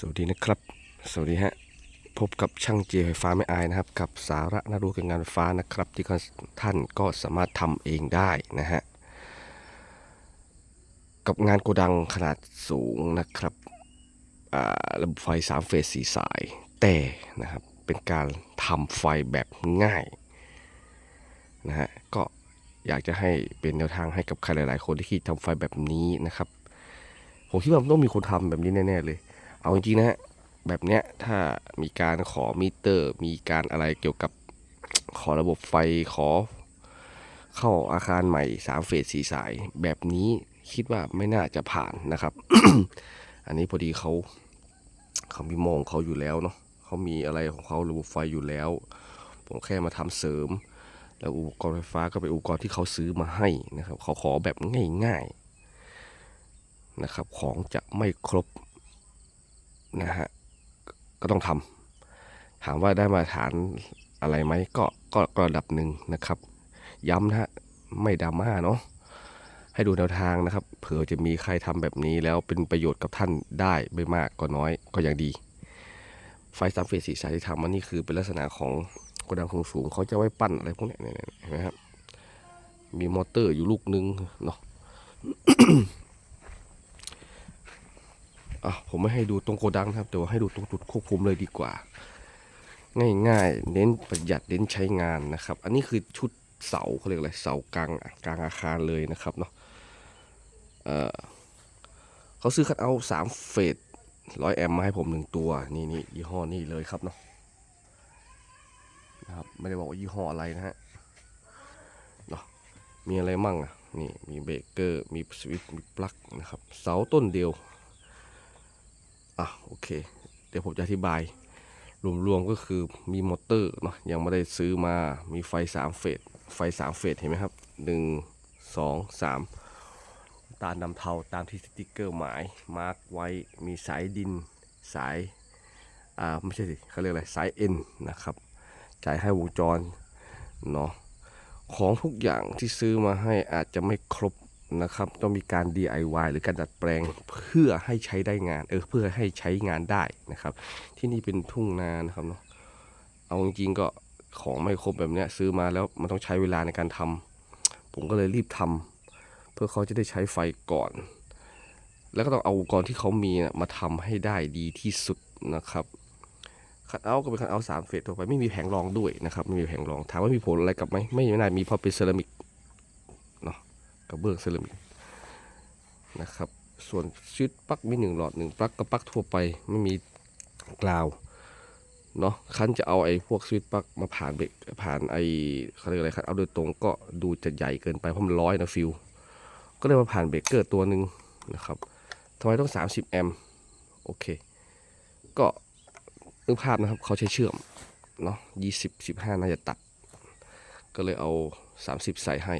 สวัสดีนะครับ สวัสดีฮะ พบกับช่างเจียไฟฟ้าไม่อายนะครับ กับสาระน่ารู้เกี่ยวกับงานไฟฟ้านะครับ ที่ท่านก็สามารถทำเองได้นะฮะ กับงานโกดังขนาดสูงนะครับระบบไฟสามเฟสสีสาย แต่นะครับ เป็นการทำไฟแบบง่ายนะฮะ ก็อยากจะให้เป็นแนวทางให้กับใครหลาย ๆ คนที่คิดทำไฟแบบนี้นะครับ ผมคิดว่ามันต้องมีคนทำแบบนี้แน่ ๆ เลย เอาจริงๆนะฮะแบบเนี้ยถ้ามีการขอมิเตอร์ มีการอะไรเกี่ยวกับขอระบบไฟขอ เข้าอาคารใหม่สามเฟสสีสาย แบบนี้คิดว่าไม่น่าจะผ่านนะครับ อันนี้พอดีเขาเขามีโมงเขาอยู่แล้วเนาะเขามีอะไรของเขาระบบไฟอยู่แล้ว ผมแค่มาทำเสริม แล้วอุปกรณ์ไฟฟ้าก็เป็นอุปกรณ์ที่เขาซื้อมาให้นะครับเขาขอแบบง่ายๆนะครับของจะไม่ครบ นะฮะก็ต้องทำถามว่าได้มาตรฐานอะไรไหมก็ก็ก็ระดับหนึ่งนะครับ ย้ำนะฮะไม่ดราม่าเนาะให้ดูแนวทางนะครับ เผื่อจะมีใครทำแบบนี้แล้วเป็นประโยชน์กับท่านได้ไม่มากก็น้อยก็ยังดี ไฟสามเฟสสีสายที่ทำมันนี่คือเป็นลักษณะของโกดังคงสูงเขาจะไว้ปั้นอะไรพวกนี้เนี่ยเนี่ยเห็นไหมครับมีมอเตอร์อยู่ลูกนึงเนาะ อะผมไม่ให้ดูตรงโกดังครับแต่ว่าให้ดูตรงจุดควบคุมเลยดีกว่า ง่ายๆ เน้นประหยัดเน้นใช้งานนะครับ อันนี้คือชุดเสาเขาเรียกอะไรเสากลางกลางอาคารเลยนะครับเนาะเออเขาซื้อคัดเอาสามเฟสร้อยแอมมาให้ผมหนึ่งตัวนี่นี่ยี่ห้อนี่เลยครับเนาะนะครับไม่ได้บอกว่ายี่ห้ออะไรนะฮะเนาะมีอะไรมั่งอะนี่มีเบรกเกอร์มีสวิตช์มีปลั๊กนะครับเสาต้นเดียว อะโอเค เดี๋ยวผมจะอธิบายรวมๆก็คือมีมอเตอร์เนาะยังไม่ได้ซื้อมามีไฟ 3 เฟสไฟ 3 เฟสเห็นไหมครับ 1 2 3 ตาดำเทาตามที่สติกเกอร์หมายมาร์กไว้มีสายดินสายอ่าไม่ใช่สิเขาเรียกอะไรสายเอ็นนะครับจ่ายให้วงจรเนาะของทุกอย่างที่ซื้อมาให้อาจจะไม่ครบ นะครับ ต้องมีการ DIY หรือการดัดแปลงเพื่อให้ใช้ได้งาน เออเพื่อให้ใช้งานได้นะครับ ที่นี่เป็นทุ่งนานะครับเนาะเอาจริงๆก็ของไม่ครบแบบเนี้ยซื้อมาแล้วมันต้องใช้เวลาในการทำผมก็เลยรีบทำเพื่อเขาจะได้ใช้ไฟก่อน แล้วก็ต้องเอาอุปกรณ์ที่เขามีนะมาทำให้ได้ดีที่สุดนะครับคัดเอาก็เป็นคัดเอาสามเฟสทั่วไปไม่มีแผงรองด้วยนะครับไม่มีแผงรองถามว่ามีผลอะไรกับไหมไม่ไม่น่ามีเพราะเป็นเซรามิก กระเบื้องเซรามิกนะครับ ส่วนชุดปลั๊กมีหนึ่งหลอดหนึ่งปลั๊กกับปลั๊กทั่วไปไม่มีกราวเนาะคันจะเอาไอ้พวกสวิตปลั๊กมาผ่านเบรกผ่านไอ้เขาเรียกอะไรครับเอาโดยตรงก็ดูจะใหญ่เกินไปเพราะมันร้อยนะฟิวก็เลยมาผ่านเบรกเกอร์ตัวหนึ่งนะครับทำไมต้อง 30 แอมป์โอเค ก็นึกภาพนะครับเขาใช้เชื่อมเนาะยี่สิบสิบห้าน่าจะตัด ก็เลยเอาสามสิบใส่ให้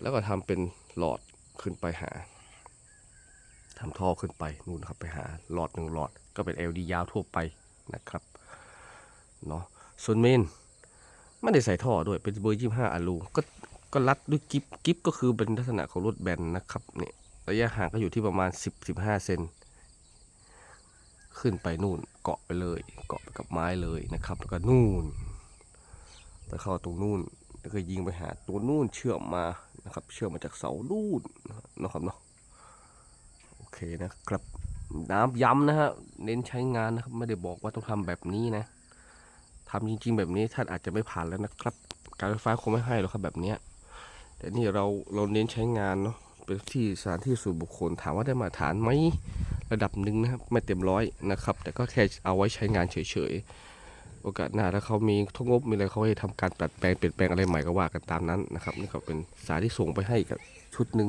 แล้วก็ทำเป็นหลอดขึ้นไปหาทำท่อขึ้นไปนู่นครับไปหาหลอดหนึ่งหลอด ก็เป็น LD ยาวทั่วไปนะครับเนาะส่วนเมนไม่ได้ใส่ท่อด้วยเป็นเบอร์ยี่ห้าอะลูก็ก็รัดด้วยกิฟกิฟก็คือเป็นลักษณะของรถแบนนะครับเนี่ยระยะห่างก็อยู่ที่ประมาณ 10-15 เซนขึ้นไปนู่นเกาะไปเลยเกาะไปกับไม้เลยนะครับ แล้วก็นู่นไปเข้าตรงนู่นแล้วก็ยิงไปหาตัวนู่นเชื่อมมา นะครับ เชื่อมมาจากเสานู่นะครับเนาะโอเคนะครับน้ำย้ำนะฮะเน้นใช้งานนะครับไม่ได้บอกว่าต้องทำแบบนี้นะทำจริง ๆ แบบนี้ท่านอาจจะไม่ผ่านแล้วนะครับ การไฟฟ้าคงไม่ให้หรอกครับแบบเนี้ยแต่นี่เราเราเน้นใช้งานเนาะเป็นที่สถานที่ส่วนบุคคลถามว่าได้มาตรฐานไหมระดับหนึ่งนะครับไม่เต็มร้อยนะครับ แต่ก็แค่เอาไว้ใช้งานเฉยๆ โอกาสหน้าถ้าเขามีทุกงบมีอะไรเขาให้ทำการปรับแปลงเปลี่ยนแปลงอะไรใหม่ก็ว่ากันตามนั้นนะครับนี่ก็เป็นสายที่ส่งไปให้กับชุดหนึ่ง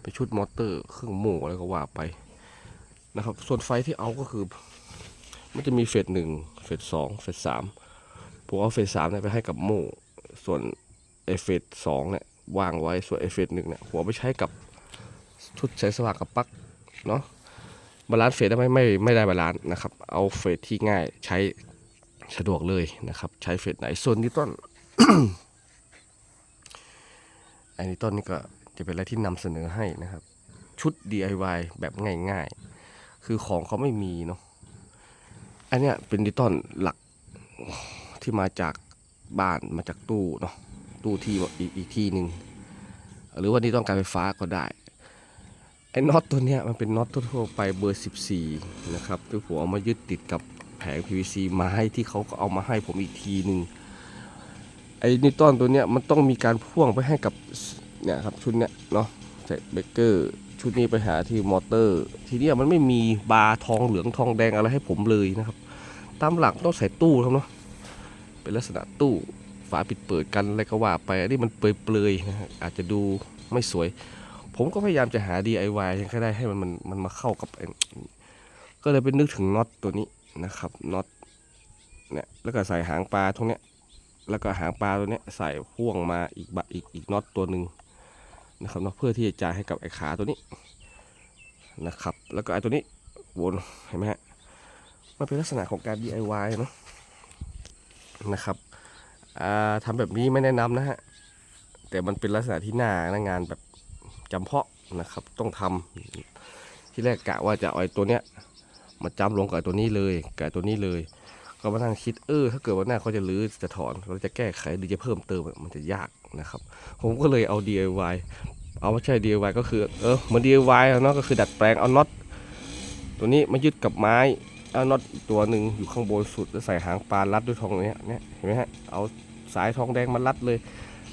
เป็นชุดมอเตอร์เครื่องโม่อะไรก็ว่าไปนะครับ ส่วนไฟที่เอาก็คือ มันจะมีเฟสหนึ่งเฟสสองเฟสสามผมเอาเฟสสามเนี่ยไปให้กับโม่ส่วนไอเฟสสองเนี่ยวางไว้ส่วนไอเฟสหนึ่งเนี่ยหัวไปใช้กับชุดแสงสว่างกับปลั๊กเนาะบาลานซ์เฟสได้ไหมไม่ไม่ได้บาลานซ์นะครับ เอาเฟสที่ง่ายใช้ สะดวกเลยนะครับ ใช้เฟสไหนส่วนนิวตันไอ้นิวตันนี่ก็จะเป็นอะไรที่นำเสนอให้นะครับ ชุด DIY แบบง่ายๆ คือของเขาไม่มีเนาะอันเนี้ยเป็นดิจิตอลหลักที่มาจากบ้านมาจากตู้เนาะตู้ที่อีกอีกที่หนึ่งหรือว่าดิจิตอลการไฟฟ้าก็ได้ไอ้น็อตตัวเนี้ยมันเป็นน็อตทั่วไปเบอร์ 14 นะครับที่ผมเอามายึดติดกับ แผง PVC ไม้ที่เขาก็เอามาให้ผมอีกทีหนึ่งไอ้นิวตอนตัวเนี้ยมันต้องมีการพ่วงไปให้กับเนี่ยครับชุดเนี้ยเนาะใส่เบเกอร์ชุดนี้ไปหาที่มอเตอร์ ทีเนี้ยมันไม่มีบาร์ทองเหลืองทองแดงอะไรให้ผมเลยนะครับ ตามหลักต้องใส่ตู้ครับเนาะเป็นลักษณะตู้ฝาปิดเปิดกันอะไรก็ว่าไปอันนี้มันเปลยๆนะฮะอาจจะดูไม่สวย ผมก็พยายามจะหา DIY ยังไงก็ได้ให้มันมันมันมาเข้ากับ ก็เลยไปนึกถึงน็อตตัวนี้ นะครับน็อตเนี่ยแล้วก็ใส่หางปลาตรงเนี้ยแล้วก็หางปลาตัวเนี้ยใส่พ่วงมาอีกบะอีกอีกน็อตตัวหนึ่งนะครับเนาะเพื่อที่จะจ่ายให้กับไอ้ขาตัวนี้นะครับ แล้วก็ไอ้ตัวนี้วนเห็นไหมฮะมันเป็นลักษณะของการ DIY เนอะนะครับอ่าทำแบบนี้ไม่แนะนำนะฮะแต่มันเป็นลักษณะที่หน้าหน้างานแบบจำเพาะนะครับ ต้องทำที่แรกกะว่าจะเอาไอ้ตัวเนี้ย มาจำลงกับไอ้ตัวนี้เลยกับไอ้ตัวนี้เลย ก็มานั่งคิดเออ ถ้าเกิดว่าหน้าเขาจะรื้อจะถอนเขาจะแก้ไขหรือจะเพิ่มเติมมันจะยากนะครับ ผมก็เลยเอา DIY เอาไม่ใช่ DIY ก็คือเออเหมือน DIY อะเนาะก็คือดัดแปลงเอาน็อตตัวนี้มายึดกับไม้เอาน็อตตัวหนึ่งอยู่ข้างบนสุดแล้วใส่หางปลารัดด้วยทองเนี้ยเนี่ยเห็นไหมฮะเอาสายทองแดงมารัดเลย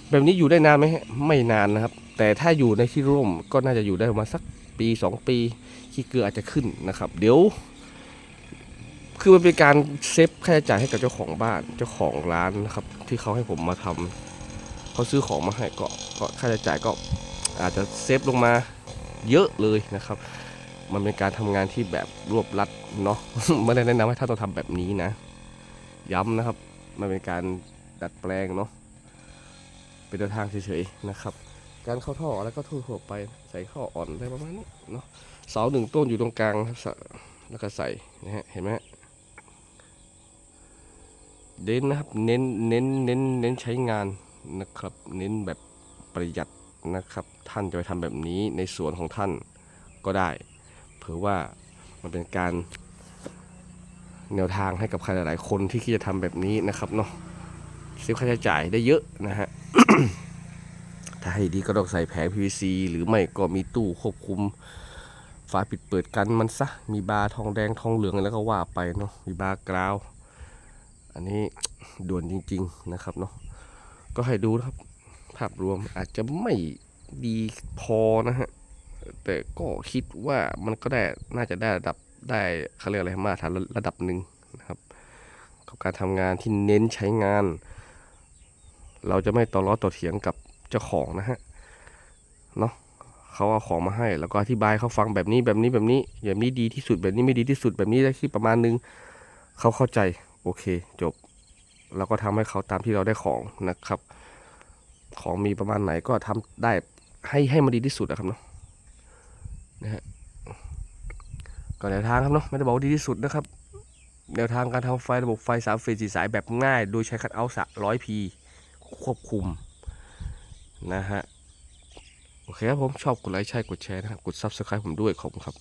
แบบนี้อยู่ได้นานไหมฮะไม่นานนะครับ แต่ถ้าอยู่ในที่ร่มก็น่าจะอยู่ได้ประมาณสักปีสองปีขี้เกลืออาจจะขึ้นนะครับ เดี๋ยว คือมันเป็นการเซฟค่าใช้จ่ายให้กับเจ้าของบ้านเจ้าของร้านนะครับ ที่เขาให้ผมมาทำเขาซื้อของมาให้ก็ก็ค่าใช้จ่ายก็อาจจะเซฟลงมาเยอะเลยนะครับ มันเป็นการทำงานที่แบบรวบรัดเนาะไม่ได้แนะนำให้ท่านต้องทำแบบนี้นะ ย้ำนะครับ มันเป็นการดัดแปลงเนาะเป็นแนวทางเฉยๆนะครับ การเข้าท่อแล้วก็ทั่วๆไปใส่ข้ออ่อนอะไรประมาณนี้เนาะเสาหนึ่งต้นอยู่ตรงกลางครับแล้วก็ใส่นะฮะเห็นไหม เน้นนะครับเน้นเน้นเน้นเน้นใช้งานนะครับ เน้นแบบประหยัดนะครับ ท่านจะไปทำแบบนี้ในสวนของท่านก็ได้ เผื่อว่ามันเป็นการแนวทางให้กับใครหลายๆคนที่คิดจะทำแบบนี้นะครับเนาะเซฟค่าใช้จ่ายได้เยอะนะฮะถ้าให้ดีก็ต้องใส่แผง PVC หรือไม่ก็มีตู้ควบคุมฝาปิดเปิดกันมันซะ มีบาร์ทองแดงทองเหลืองแล้วก็ว่าไปเนาะมีบาร์กราว อันนี้ด่วนจริง ๆนะครับเนาะก็ให้ดูนะครับ ภาพรวมอาจจะไม่ดีพอนะฮะแต่ก็คิดว่ามันก็ได้น่าจะได้ระดับได้เขาเรียกอะไรมาตรฐานระดับหนึ่งนะครับกับการทำงานที่เน้นใช้งาน เราจะไม่ต่อล้อต่อเถียงกับเจ้าของนะฮะเนาะเขาเอาของมาให้ แล้วก็อธิบายเขาฟังแบบนี้แบบนี้แบบนี้แบบนี้ดีที่สุดแบบนี้ไม่ดีที่สุดแบบนี้ได้ที่ประมาณนึงเขาเข้าใจ โอเคจบเราก็ทำให้เขาตามที่เราได้ของนะครับ ของมีประมาณไหนก็ทำได้ให้ให้มันดีที่สุดนะครับเนาะนะฮะก็แนวทางครับเนาะไม่ได้บอกว่าดีที่สุดนะครับ แนวทางการทำไฟระบบไฟสามเฟสสีสายแบบง่าย โดยใช้คัทเอาสะร้อยพีควบคุมนะฮะโอเคครับผมชอบกดไลค์ใช่กดแชร์นะครับ กด Subscribe ผมด้วยขอบคุณครับ